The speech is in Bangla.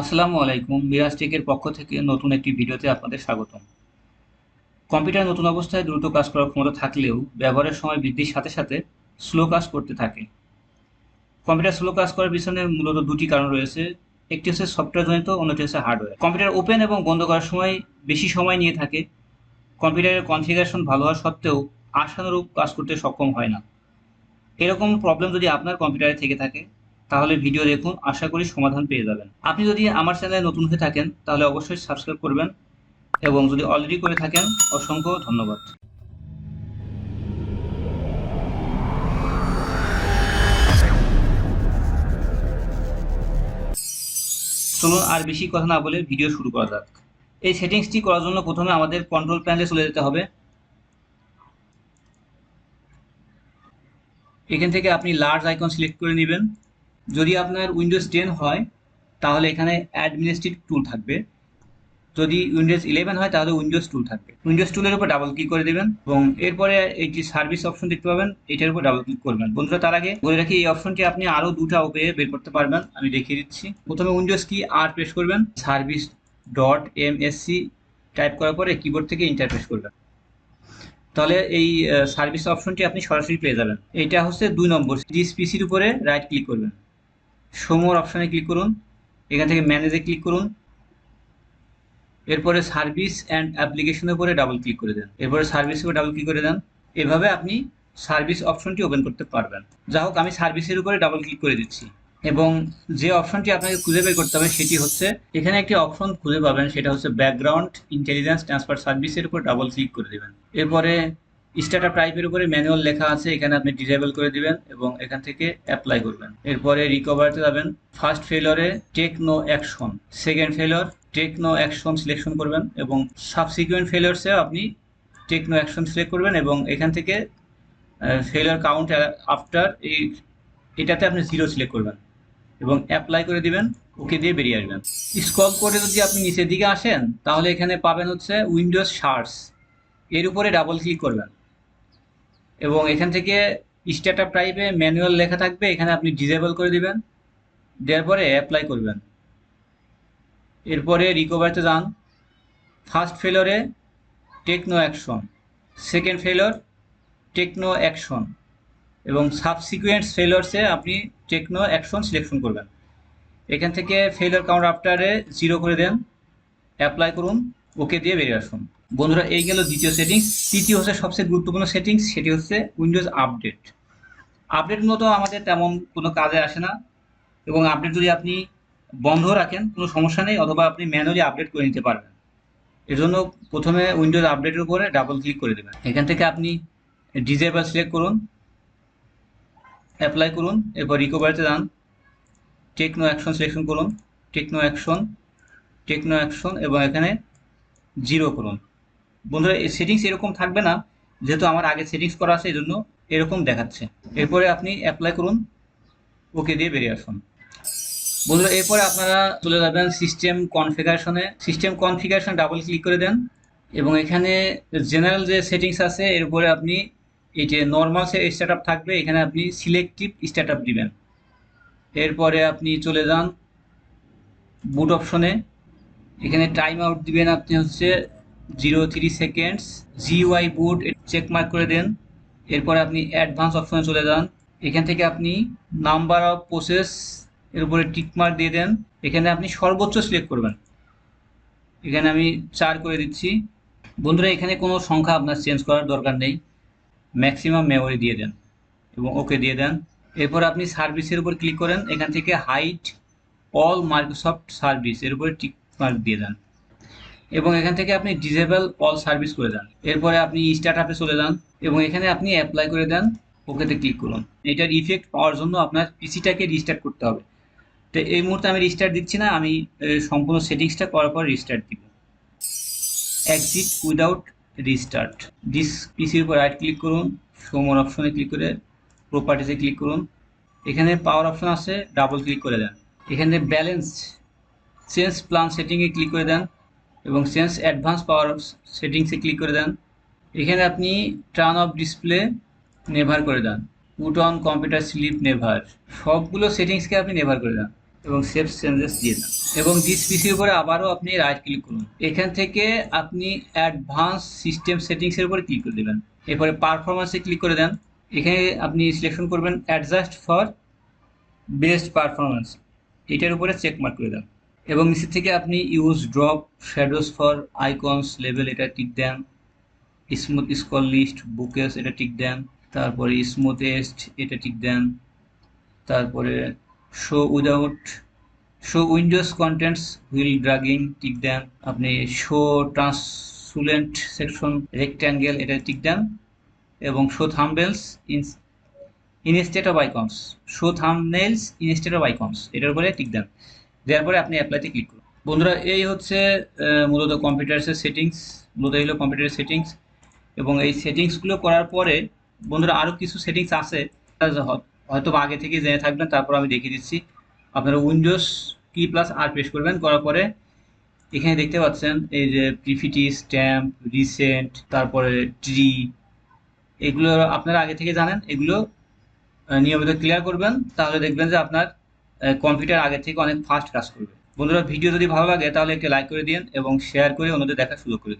আসসালামু আলাইকুম, মিরাজ টেকের পক্ষ থেকে নতুন একটি ভিডিওতে আপনাদের স্বাগতম। কম্পিউটার নতুন অবস্থায় দ্রুত কাজ করার ক্ষমতা থাকলেও ব্যবহারের সময় বৃদ্ধির সাথে সাথে স্লো কাজ করতে থাকে। কম্পিউটার স্লো কাজ করার পিছনে মূলত দুটি কারণ রয়েছে। একটি হচ্ছে সফটওয়্যার জনিত অন্যটি হচ্ছে হার্ডওয়্যার। কম্পিউটার ওপেন এবং বন্ধ করার সময় বেশি সময় নিয়ে থাকে। কম্পিউটারের কনফিগারেশন ভালো হওয়া সত্ত্বেও আশানুরূপ কাজ করতে সক্ষম হয় না। এরকম প্রবলেম যদি আপনার কম্পিউটারে থেকে থাকে তাহলে ভিডিও দেখুন, আশা করি সমাধান পেয়ে যাবেন। আপনি যদি আমার চ্যানেলে নতুন হয়ে থাকেন, তাহলে অবশ্যই সাবস্ক্রাইব করবেন এবং যদি অলরেডি করে থাকেন, অসংখ্য ধন্যবাদ। চলুন আর বেশি কথা না বলে ভিডিও শুরু করা যাক। এই সেটিংসটি করার জন্য প্রথমে আমাদের কন্ট্রোল প্যানেলে চলে যেতে হবে। এখান থেকে আপনি লার্জ আইকন সিলেক্ট করে নেবেন। যদি আপনার উইন্ডোজ টেন হয়, তাহলে এখানে অ্যাডমিনিস্ট্রেটিভ টুল থাকবে। যদি উইন্ডোজ ইলেভেন হয়, তাহলে উইন্ডোজ টুল থাকবে। উইন্ডোজ টুলের উপর ডাবল ক্লিক করে দেবেন এবং এরপরে এই যে সার্ভিস অপশন দেখতে পাবেন, এটার উপর ডাবল ক্লিক করবেন। বন্ধুরা, তার আগে বলে রাখি, এই অপশনটি আপনি আরও দুটা ওপে বের করতে পারবেন। আমি দেখিয়ে দিচ্ছি। প্রথমে উইন্ডোজ কি আর প্রেস করবেন। সার্ভিস ডট এম টাইপ করার পরে কিবোর্ড থেকে ইন্টার প্রেস করবেন। তাহলে এই সার্ভিস অপশনটি আপনি সরাসরি পেয়ে যাবেন। এটা হচ্ছে দুই নম্বর। জিস পিসির উপরে রাইট ক্লিক করবেন। সমোর অপশানে ক্লিক করুন। এখান থেকে ম্যানেজে ক্লিক করুন। এরপরে সার্ভিস অ্যান্ড অ্যাপ্লিকেশনের উপরে ডাবল ক্লিক করে দেন। এরপরে সার্ভিসের উপরে ডাবল ক্লিক করে দেন। এভাবে আপনি সার্ভিস অপশনটি ওপেন করতে পারবেন। যা হোক, আমি সার্ভিসের উপরে ডাবল ক্লিক করে দিচ্ছি। এবং যে অপশনটি আপনাকে খুঁজে বের করতে হবে, সেটি হচ্ছে, এখানে একটি অপশন খুঁজে পাবেন, সেটা হচ্ছে ব্যাকগ্রাউন্ড ইন্টেলিজেন্স ট্রান্সফার সার্ভিসের উপর ডাবল ক্লিক করে দেবেন। এরপরে স্টার্টআপ টাইপের উপরে ম্যানুয়াল লেখা আছে, এখানে আপনি ডিজেবল করে দিবেন এবং এখান থেকে অ্যাপ্লাই করবেন। এরপরে রিকভারিতে যাবেন। First ফেলরে take no action second failure take no action selection করবেন এবং সাবসিকুয়েন্ট ফেলরসেও আপনি টেক নো অ্যাকশন সিলেক্ট করবেন এবং এখান থেকে ফেলর কাউন্ট আফটার এই, এটাতে আপনি জিরো সিলেক্ট করবেন এবং অ্যাপ্লাই করে দিবেন ওকে দিয়ে বেরিয়ে আসবেন। স্কল করে যদি আপনি নিচের দিকে আসেন, তাহলে এখানে পাবেন হচ্ছে উইন্ডোজ শার্টস এর উপরে ডাবল ক্লিক করবেন। এবং এখান থেকে স্টার্টআপ টাইপে ম্যানুয়াল লেখা থাকবে, এখানে আপনি ডিজেবল করে দিবেন, দেওয়ার পরে অ্যাপ্লাই করবেন। এরপরে রিকভারিতে যান। First ফেলরে Techno action second failure Techno action এবং সাবসিকুয়েন্ট ফেলরসে আপনি টেকনো অ্যাকশন সিলেকশন করবেন। এখান থেকে ফেলর কাউন্ট আফটারে জিরো করে দেন অ্যাপ্লাই করুন ওকে দিয়ে বেরিয়ে আসুন। বন্ধুরা, এই গেল দ্বিতীয় সেটিংস তৃতীয় হচ্ছে সবচেয়ে গুরুত্বপূর্ণ সেটিংস সেটি হচ্ছে উইন্ডোজ আপডেট আপডেট মূলত আমাদের তেমন কোনো কাজে আসে না এবং আপডেট যদি আপনি বন্ধ রাখেন, কোনো সমস্যা নেই, অথবা আপনি ম্যানুয়ালি আপডেট করে নিতে পারবেন। এর জন্য প্রথমে উইন্ডোজ আপডেটের উপরে ডাবল ক্লিক করে দেবেন। এখান থেকে আপনি ডিজেবল সিলেক্ট করুন অ্যাপ্লাই করুন, এরপর রিকভারিতে যান। টেকনো অ্যাকশন সিলেকশন করুন take no action take no action এবং এখানে জিরো করুন। বন্ধুরা, এই সেটিংস এরকম থাকবে না, যেহেতু আমার আগে সেটিংস করা আছে এই জন্য এরকম দেখাচ্ছে। এরপরে আপনি অ্যাপ্লাই করুন ওকে দিয়ে বেরিয়ে আসুন। বন্ধুরা, এরপরে আপনারা চলে যাবেন সিস্টেম কনফিগারেশনে সিস্টেম কনফিগারেশন ডাবল ক্লিক করে দেন, এবং এখানে জেনারেল যে সেটিংস আছে, এর উপরে আপনি এই যে নর্মাল স্টার্ট থাকবে, এখানে আপনি সিলেক্টিভ স্টার্ট দিবেন। এরপরে আপনি চলে যান বুট অপশনে এখানে টাইম আউট দিবেন আপনি হচ্ছে zero three seconds GUI boot check mark করে দেন। এরপরে আপনি অ্যাডভান্স অপশনে চলে যান। এখান থেকে আপনি নাম্বার অফ প্রসেস এর উপরে টিক মার্ক দিয়ে দেন। এখানে আপনি সর্বোচ্চ সিলেক্ট করবেন। এখানে আমি চার করে দিচ্ছি। বন্ধুরা, এখানে কোনো সংখ্যা আপনার চেঞ্জ করার দরকার নেই। ম্যাক্সিমাম মেমোরি দিয়ে দেন এবং ওকে দিয়ে দেন। এরপর আপনি সার্ভিসের উপর ক্লিক করেন। এখান থেকে হাইট অল মাইক্রোসফট সার্ভিস এর উপরে টিক মার্ক দিয়ে দেন। এবং এখান থেকে আপনি ডিজেবল অল সার্ভিস করে দেন। এরপরে আপনি স্টার্ট আপে চলে যান এবং এখানে আপনি অ্যাপ্লাই করে দেন ওকেতে ক্লিক করুন। এটার ইফেক্ট পাওয়ার জন্য আপনার পিসিটাকে রিস্টার্ট করতে হবে। তো এই মুহূর্তে আমি রিস্টার্ট দিচ্ছি না, আমি সম্পূর্ণ সেটিংসটা করার পর রিস্টার্ট দিব। এক্সিট উইদাউট রিস্টার্ট ডিস পিসির উপর রাইট ক্লিক করুন সোমোর অপশনে ক্লিক করে প্রপার্টিসে ক্লিক করুন। এখানে পাওয়ার অপশন আছে ডাবল ক্লিক করে দেন। এখানে ব্যালেন্স চেঞ্জ প্ল্যান সেটিংয়ে ক্লিক করে দেন। এবং সেন্স অ্যাডভান্স পাওয়ার অফ সেটিংসে ক্লিক করে দেন। এখানে আপনি টার্ন অফ ডিসপ্লে নেভার করে দেন। Put on computer sleep never. সবগুলো সেটিংসকে আপনি নেভার করে দেন এবং সেভ চেঞ্জেস দিয়ে দেন। এবং দিস পিসির উপরে আবারও আপনি রাইট ক্লিক করুন। এখান থেকে আপনি অ্যাডভান্স সিস্টেম সেটিংসের উপরে ক্লিক করে দেবেন। এরপরে পারফরমেন্সে ক্লিক করে দেন। এখানে আপনি সিলেকশন করবেন অ্যাডজাস্ট ফর বেস্ট পারফরমেন্স এটার উপরে চেক মার্ক করে দেন। এবং নিচে থেকে আপনি use drop shadows for icons level এটা টিক দেন স্মুথ স্কল লিস্ট বুকেস এটা টিক দেন, তারপরে স্মুথেস্ট এটা টিক দেন, তারপরে show without show windows contents while dragging tick দেন, আপনি শো ট্রান্সুলেন্ট সেকশন রেক্ট্যাঙ্গেল এটা টিক দেন, এবং show thumbnails in instead of icons show thumbnails instead of icons এটার উপরে টিক দেন। দেওয়ার পরে আপনি অ্যাপ্লাইতে ক্লিক করুন। বন্ধুরা, এই হচ্ছে মূলত কম্পিউটার্সের সেটিংস মূলত এই হলো কম্পিউটারের সেটিংস এবং এই সেটিংসগুলো করার পরে, বন্ধুরা আরও কিছু সেটিংস আছে হয়তো আগে থেকে জেনে থাকবেন, তারপর আমি দেখিয়ে দিচ্ছি। আপনারা উইন্ডোজ কি প্লাস আর প্রেস করবেন, করার পরে, এখানে দেখতে পাচ্ছেন, এই যে পিপিটি স্ট্যাম্প রিসেন্ট তারপরে ট্রি এগুলো আপনারা আগে থেকে জানেন, এগুলো নিয়মিত ক্লিয়ার করবেন, তাহলে দেখবেন যে আপনার কম্পিউটার আগে থেকে অনেক ফাস্ট কাজ করবে। বন্ধুরা ভিডিও যদি ভালো লাগে, তাহলে একটি লাইক করে দিন এবং শেয়ার করে অন্যদের দেখা সুযোগ করে দিন।